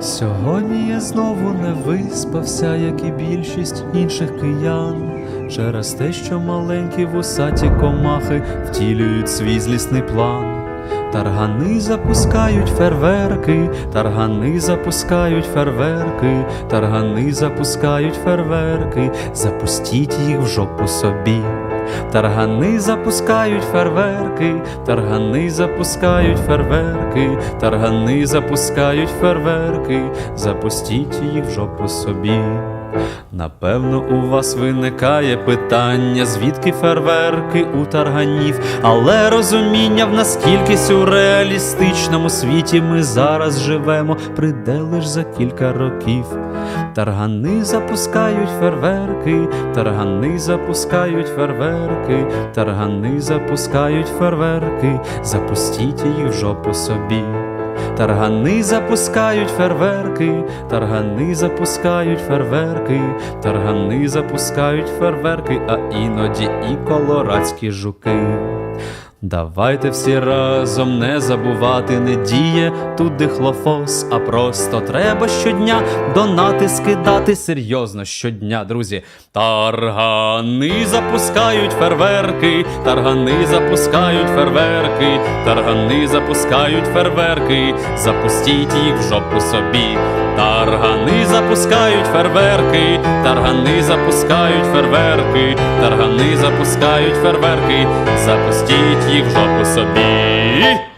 Сьогодні я знову не виспався, як і більшість інших киян, через те, що маленькі вусаті комахи втілюють свій злісний план. Таргани запускають ферверки, таргани запускають ферверки, таргани запускають ферверки, запустіть їх в жопу собі. Таргани запускають ферверки, таргани запускають ферверки, таргани запускають ферверки, запустіть їх в жопу собі. Напевно, у вас виникає питання, звідки ферверки у тарганів, але розуміння в наскільки сюрреалістичному світі ми зараз живемо, прийде лиш за кілька років. Таргани запускають ферверки, таргани запускають ферверки, таргани запускають ферверки, запустіть їх в жопу собі. Таргани запускають ферверки, таргани запускають ферверки, таргани запускають ферверки, а іноді і колорадські жуки. Давайте всі разом не забувати, не діє тут дихлофос, а просто треба щодня донати скидати серйозно щодня, друзі. Таргани запускають ферверки, таргани запускають ферверки, таргани запускають ферверки, запустіть їх в жопу собі. Таргани запускають ферверки, таргани запускають ферверки, таргани запускають ферверки, запустіть їх в жопу собі.